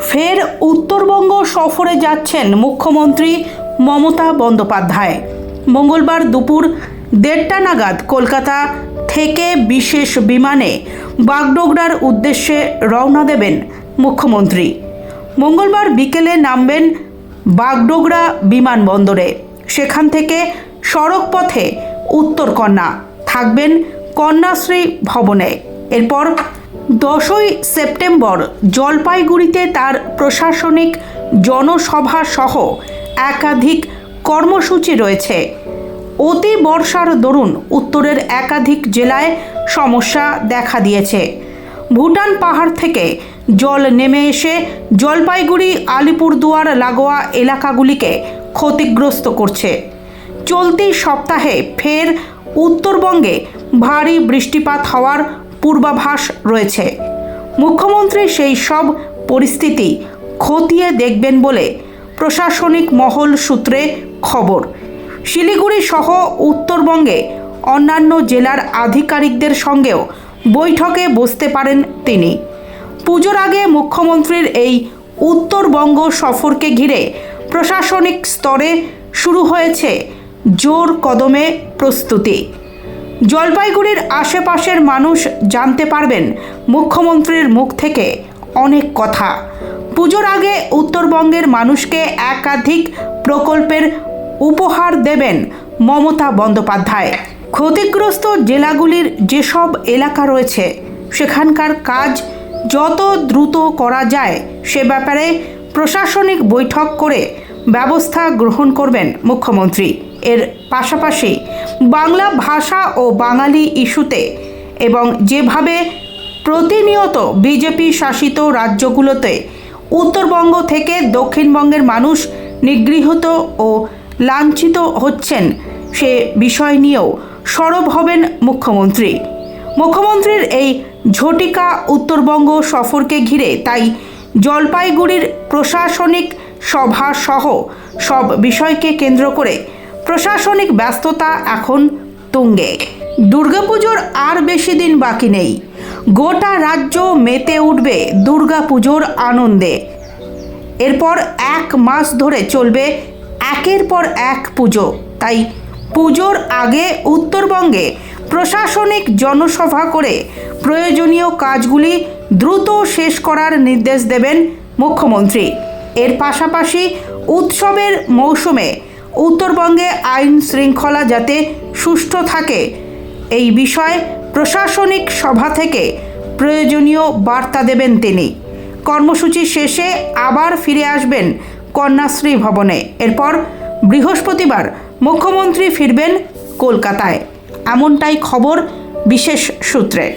ফের উত্তরবঙ্গ সফরে যাচ্ছেন মুখ্যমন্ত্রী মমতা বন্দ্যোপাধ্যায়। মঙ্গলবার দুপুর দেড়টা নাগাদ কলকাতা থেকে বিশেষ বিমানে বাগডোগরার উদ্দেশ্যে রওনা দেবেন মুখ্যমন্ত্রী। মঙ্গলবার বিকেলে নামবেন বাগডোগরা বিমানবন্দরে। সেখান থেকে সড়ক পথে উত্তরকন্যা থাকবেন কন্যাশ্রী ভবনে। এরপর দশই সেপ্টেম্বর জলপাইগুড়িতে তার প্রশাসনিক জনসভা সহ একাধিক কর্মসূচি রয়েছে। অতি বর্ষার দরুন উত্তরের একাধিক জেলায় সমস্যা দেখা দিয়েছে। ভুটান পাহাড় থেকে জল নেমে এসে জলপাইগুড়ি, আলিপুরদুয়ার, লাগোয়া এলাকাগুলিকে ক্ষতিগ্রস্ত করছে। চলতি সপ্তাহে ফের উত্তরবঙ্গে ভারী বৃষ্টিপাত হওয়ার পূর্বাভাস রয়েছে। মুখ্যমন্ত্রী সেই সব পরিস্থিতি খতিয়ে দেখবেন বলে প্রশাসনিক মহল সূত্রে খবর। শিলিগুড়ি সহ উত্তরবঙ্গে অন্যান্য জেলার আধিকারিকদের সঙ্গেও বৈঠকে বসতে পারেন তিনি। পুজোর আগে মুখ্যমন্ত্রীর এই উত্তরবঙ্গ সফরকে ঘিরে প্রশাসনিক স্তরে শুরু হয়েছে জোর কদমে প্রস্তুতি। জলপাইগুড়ির আশেপাশের মানুষ জানতে পারবেন মুখ্যমন্ত্রীর মুখ থেকে অনেক কথা। পুজোর আগে উত্তরবঙ্গের মানুষকে একাধিক প্রকল্পের উপহার দেবেন মমতা বন্দ্যোপাধ্যায়। ক্ষতিগ্রস্ত জেলাগুলির যেসব এলাকা রয়েছে, সেখানকার কাজ যত দ্রুত করা যায় সে ব্যাপারে প্রশাসনিক বৈঠক করে ব্যবস্থা গ্রহণ করবেন মুখ্যমন্ত্রী। এর পাশাপাশি বাংলা ভাষা ও বাঙালি ইস্যুতে এবং যেভাবে প্রতিনিয়ত বিজেপি শাসিত রাজ্যগুলোতে উত্তরবঙ্গ থেকে দক্ষিণবঙ্গের মানুষ নিগৃহীত ও লাঞ্ছিত হচ্ছেন, সে বিষয় নিয়েও সরব হবেন মুখ্যমন্ত্রী। মুখ্যমন্ত্রীর এই ঝটিকা উত্তরবঙ্গ সফরকে ঘিরে তাই জলপাইগুড়ির প্রশাসনিক সভা সহ সব বিষয়কে কেন্দ্র করে প্রশাসনিক ব্যস্ততা এখন তুঙ্গে। দুর্গাপুজোর আর বেশি দিন বাকি নেই। গোটা রাজ্য মেতে উঠবে দুর্গাপুজোর আনন্দে। এরপর এক মাস ধরে চলবে একের পর এক পুজো। তাই পুজোর আগে উত্তরবঙ্গে প্রশাসনিক জনসভা করে প্রয়োজনীয় কাজগুলি দ্রুত শেষ করার নির্দেশ দেবেন মুখ্যমন্ত্রী। এর পাশাপাশি উৎসবের মৌসুমে উত্তরবঙ্গে আইন শৃঙ্খলা যাতে সুষ্ঠু থাকে, এই বিষয়ে প্রশাসনিক সভা থেকে প্রয়োজনীয় বার্তা দেবেন তিনি। কর্মসূচি শেষে আবার ফিরে আসবেন কন্যাশ্রী ভবনে। এরপর বৃহস্পতিবার মুখ্যমন্ত্রী ফিরবেন কলকাতায়। এমনটাই খবর বিশেষ সূত্রে।